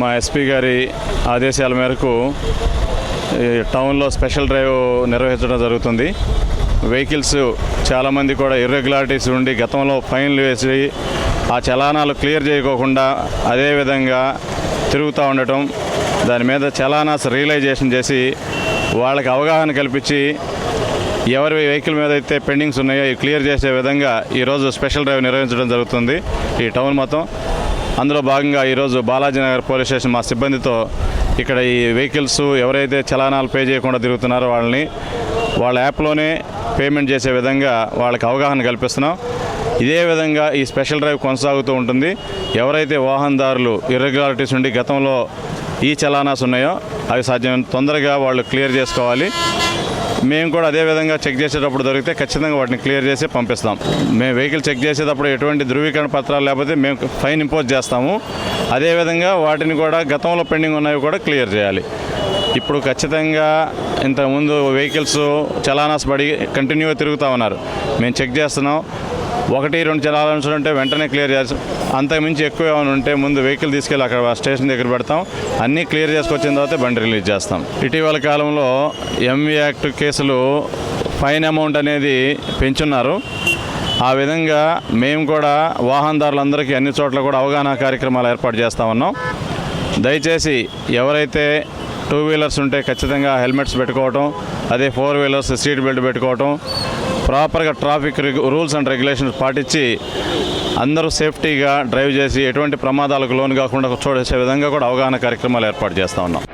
మా ఎస్పీ గారి ఆదేశాల మేరకు టౌన్లో స్పెషల్ డ్రైవ్ నిర్వహించడం జరుగుతుంది. వెహికల్స్ చాలామంది కూడా ఇర్రెగ్యులారిటీస్ ఉండి గతంలో ఫైన్లు వేసి ఆ చలానాలు క్లియర్ చేయకోకుండా అదేవిధంగా తిరుగుతూ ఉండటం దాని మీద చలానాస్ రియలైజేషన్ చేసి వాళ్ళకి అవగాహన కల్పించి ఎవరి వెహికల్ మీద అయితే పెండింగ్స్ ఉన్నాయో క్లియర్ చేసే విధంగా ఈరోజు స్పెషల్ డ్రైవ్ నిర్వహించడం జరుగుతుంది. ఈ టౌన్ మొత్తం. అందులో భాగంగా ఈరోజు బాలాజీ నగర్ పోలీస్ స్టేషన్ మా సిబ్బందితో ఇక్కడ ఈ వెహికల్స్ ఎవరైతే చలానాలు పే చేయకుండా తిరుగుతున్నారో వాళ్ళని వాళ్ళ యాప్లోనే పేమెంట్ చేసే విధంగా వాళ్ళకి అవగాహన కల్పిస్తున్నాం. ఇదే విధంగా ఈ స్పెషల్ డ్రైవ్ కొనసాగుతూ ఉంటుంది. ఎవరైతే వాహనదారులు ఇర్రెగ్యులారిటీస్ ఉండి గతంలో ఈ చలానాస్ ఉన్నాయో అవి సాధ్యమైన తొందరగా వాళ్ళు క్లియర్ చేసుకోవాలి. మేము కూడా అదే విధంగా చెక్ చేసేటప్పుడు దొరికితే ఖచ్చితంగా వాటిని క్లియర్ చేసి పంపిస్తాం. మేము వెహికల్ చెక్ చేసేటప్పుడు ఎటువంటి ధృవీకరణ పత్రాలు లేకపోతే మేము ఫైన్ ఇంపోజ్ చేస్తాము. అదేవిధంగా వాటిని కూడా గతంలో పెండింగ్ ఉన్నవి కూడా క్లియర్ చేయాలి. ఇప్పుడు ఖచ్చితంగా ఇంతకుముందు వెహికల్స్ చలానాస్ పడి కంటిన్యూగా తిరుగుతూ ఉన్నారు. మేము చెక్ చేస్తున్నాం. ఒకటి రెండు చలానాస్ ఉంటే వెంటనే క్లియర్ చేస్తాం అంతకుమించి ఎక్కువ ఏమైనా ఉంటే ముందు వెహికల్ తీసుకెళ్ళి అక్కడ స్టేషన్ దగ్గర పెడతాం. అన్నీ క్లియర్ చేసుకొచ్చిన తర్వాత బండి రిలీజ్ చేస్తాం. ఇటీవల కాలంలో ఎంవి యాక్ట్ కేసులు ఫైన్ అమౌంట్ అనేది పెంచున్నారు. ఆ విధంగా మేము కూడా వాహనదారులందరికీ అన్ని చోట్ల కూడా అవగాహన కార్యక్రమాలు ఏర్పాటు చేస్తా ఉన్నాం. దయచేసి ఎవరైతే టూ వీలర్స్ ఉంటే ఖచ్చితంగా హెల్మెట్స్ పెట్టుకోవటం అదే ఫోర్ వీలర్స్ సీట్ బెల్ట్ పెట్టుకోవటం ప్రాపర్గా ట్రాఫిక్ రూల్స్ అండ్ రెగ్యులేషన్స్ పాటించి అందరూ సేఫ్టీగా డ్రైవ్ చేసి ఎటువంటి ప్రమాదాలకు లోను కాకుండా చూసే విధంగా కూడా అవగాహన కార్యక్రమాలు ఏర్పాటు చేస్తూ ఉన్నాం.